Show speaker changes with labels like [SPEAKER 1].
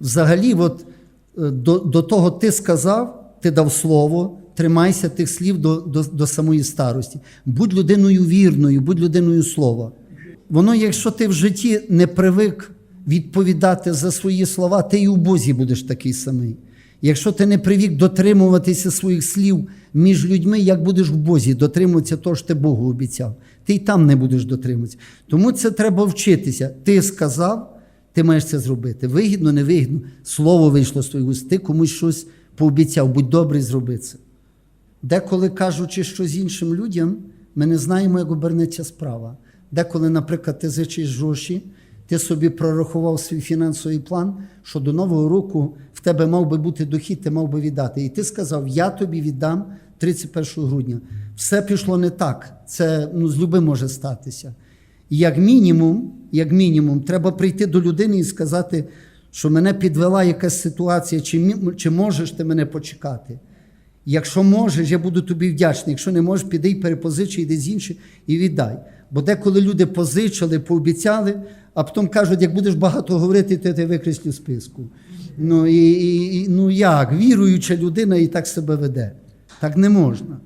[SPEAKER 1] Взагалі, от, е, до, до того ти сказав, ти дав слово, тримайся тих слів до, до, до самої старості. Будь людиною вірною, будь людиною слова. Воно, якщо ти в житті не привик відповідати за свої слова, ти і у Бозі будеш такий самий. Якщо ти не привик дотримуватися своїх слів між людьми, як будеш в Бозі дотримуватися того, що ти Богу обіцяв, ти й там не будеш дотримуватися. Тому це треба вчитися. Ти сказав, ти маєш це зробити. Вигідно, невигідно. Слово вийшло з твоїх уст, ти комусь щось пообіцяв, будь добрий, зроби це. Деколи кажучи щось іншим людям, ми не знаємо, як обернеться справа. Деколи, наприклад, ти зичиш гроші, ти собі прорахував свій фінансовий план, що до Нового року в тебе мав би бути дохід, ти мав би віддати. І ти сказав, я тобі віддам 31 грудня. Все пішло не так. Це ну, з люби може статися. І як мінімум, як мінімум, треба прийти до людини і сказати, що мене підвела якась ситуація, чи, чи можеш ти мене почекати. Якщо можеш, я буду тобі вдячний. Якщо не можеш, піди й перепозичи, йди з іншим і віддай. Бо деколи люди позичили, пообіцяли, а потім кажуть, як будеш багато говорити, я тебе викреслю списку. Ну, і, і, і, ну як? Віруюча людина і так себе веде. Так не можна.